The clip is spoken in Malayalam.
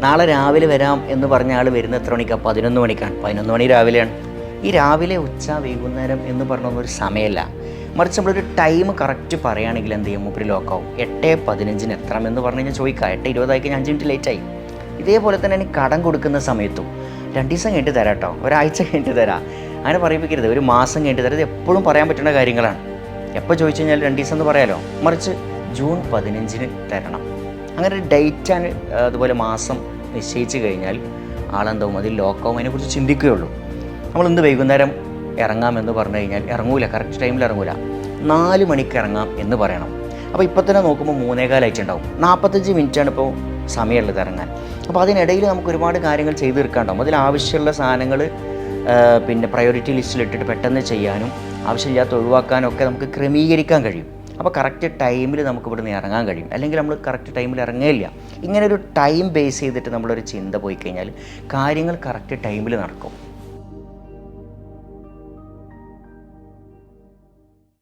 നാളെ രാവിലെ വരാം എന്ന് പറഞ്ഞ ആൾ വരുന്ന എത്ര മണിക്കാണ് പതിനൊന്ന് മണിക്കാണ്. പതിനൊന്ന് മണി രാവിലെയാണ്. ഈ രാവിലെ ഉച്ച വൈകുന്നേരം എന്ന് പറഞ്ഞൊന്നും ഒരു സമയമല്ല മറിച്ച് നമ്മളൊരു ടൈം കറക്റ്റ് പറയുകയാണെങ്കിൽ എന്ത് ചെയ്യും? മൂപ്പര് ലോക്കാവും എട്ട് പതിനഞ്ചിന് എത്ര എന്ന് പറഞ്ഞു കഴിഞ്ഞാൽ ചോദിക്കാം. എട്ട് ഇരുപതായി കഴിഞ്ഞാൽ അഞ്ച് മിനിറ്റ് ലേറ്റായി ഇതേപോലെ തന്നെ എനിക്ക് കടം കൊടുക്കുന്ന സമയത്തും രണ്ട് ദിവസം കഴിഞ്ഞിട്ട് തരാം കേട്ടോ. ഒരാഴ്ച കഴിഞ്ഞിട്ട് തരാം. അങ്ങനെ പറയിപ്പിക്കരുത്. ഒരു മാസം കഴിഞ്ഞിട്ട് തരാം. ഇത് എപ്പോഴും പറയാൻ പറ്റുന്ന കാര്യങ്ങളാണ്. എപ്പോൾ ചോദിച്ചു കഴിഞ്ഞാൽ രണ്ട് ദിവസം എന്ന് പറയാലോ. മറിച്ച് ജൂൺ പതിനഞ്ചിന് തരണം. അങ്ങനെ ഒരു ഡേറ്റ് ആൻഡ് അതുപോലെ മാസം നിശ്ചയിച്ച് കഴിഞ്ഞാൽ ആളെന്താവും അതിൽ ലോക്കാവും അതിനെക്കുറിച്ച് ചിന്തിക്കുകയുള്ളൂ. നമ്മൾ ഇന്ന് വൈകുന്നേരം ഇറങ്ങാമെന്ന് പറഞ്ഞു കഴിഞ്ഞാൽ ഇറങ്ങൂല കറക്റ്റ് ടൈമിൽ ഇറങ്ങൂല. നാല് മണിക്ക് ഇറങ്ങാം എന്ന് പറയണം. അപ്പോൾ ഇപ്പോൾ തന്നെ നോക്കുമ്പോൾ മൂന്നേകാലായിട്ടുണ്ടാവും നാൽപ്പത്തഞ്ച് മിനിറ്റാണ് ഇപ്പോൾ സമയമുള്ളത് ഇറങ്ങാൻ. അപ്പോൾ അതിനിടയിൽ നമുക്ക് ഒരുപാട് കാര്യങ്ങൾ ചെയ്ത് തീർക്കാണ്ടാവും അതിൽ ആവശ്യമുള്ള സാധനങ്ങൾ പിന്നെ പ്രയോറിറ്റി ലിസ്റ്റിലിട്ടിട്ട് പെട്ടെന്ന് ചെയ്യാനും ആവശ്യമില്ലാത്ത ഒഴിവാക്കാനും ഒക്കെ നമുക്ക് ക്രമീകരിക്കാൻ കഴിയും. അപ്പോൾ കറക്റ്റ് ടൈമിൽ നമുക്ക് ഇവിടുന്ന് ഇറങ്ങാൻ കഴിയും. അല്ലെങ്കിൽ നമ്മൾ കറക്റ്റ് ടൈമിൽ ഇറങ്ങില്ല ഇങ്ങനെ ഒരു ടൈം ബേസ് ചെയ്തിട്ട് നമ്മളൊരു ചിന്ത പോയി കഴിഞ്ഞാൽ കാര്യങ്ങൾ കറക്റ്റ് ടൈമിൽ നടക്കും.